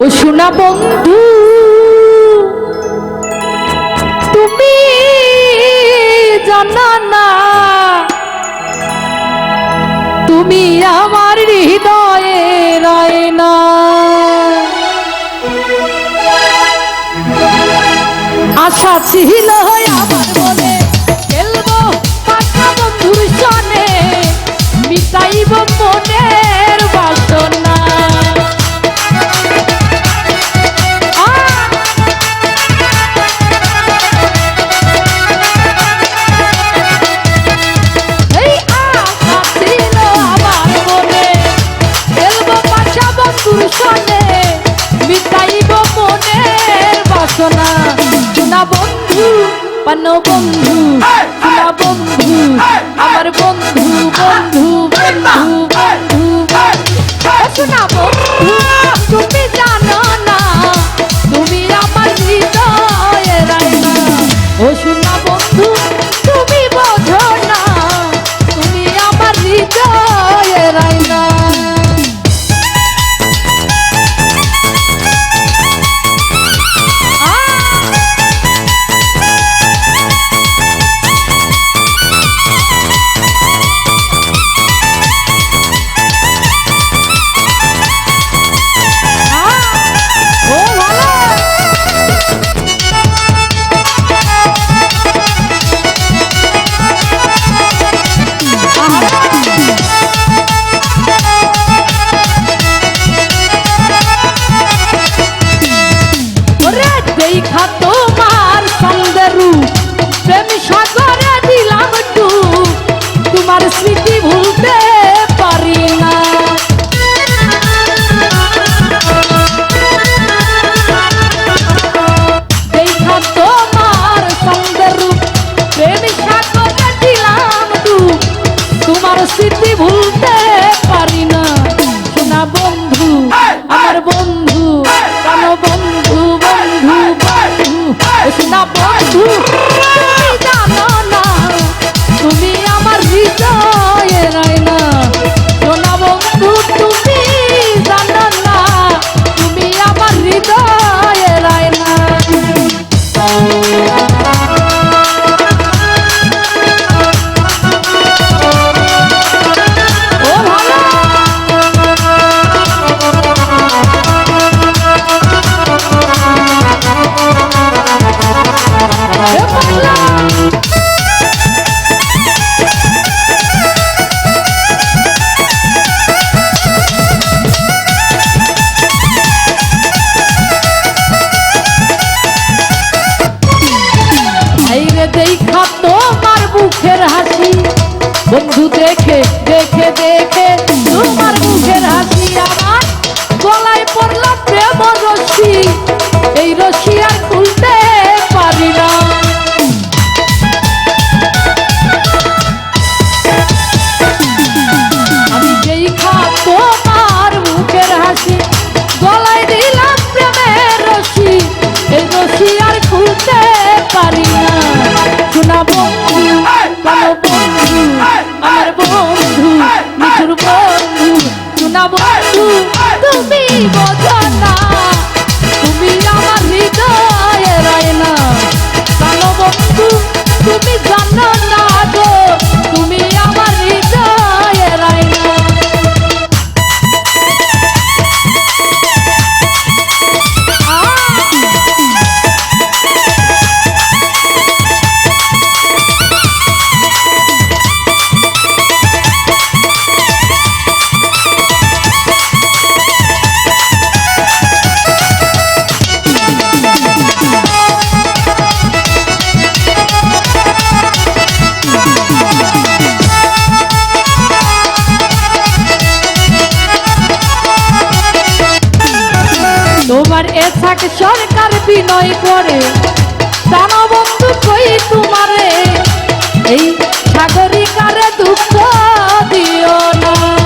ও সোনা বন্ধু তুমি জানা না তুমি আমার হৃদয়ে রায় না। আশা ছিল সোনা সোনা বন্ধু পান্ন বন্ধু সোনা বন্ধু আমার বন্ধু বন্ধু বন্ধু দেখে দেখে দেখে সরকার বিনয় করে। বন্ধু কই তোমারে? এই সাগরিকারে দুঃখ দিও না।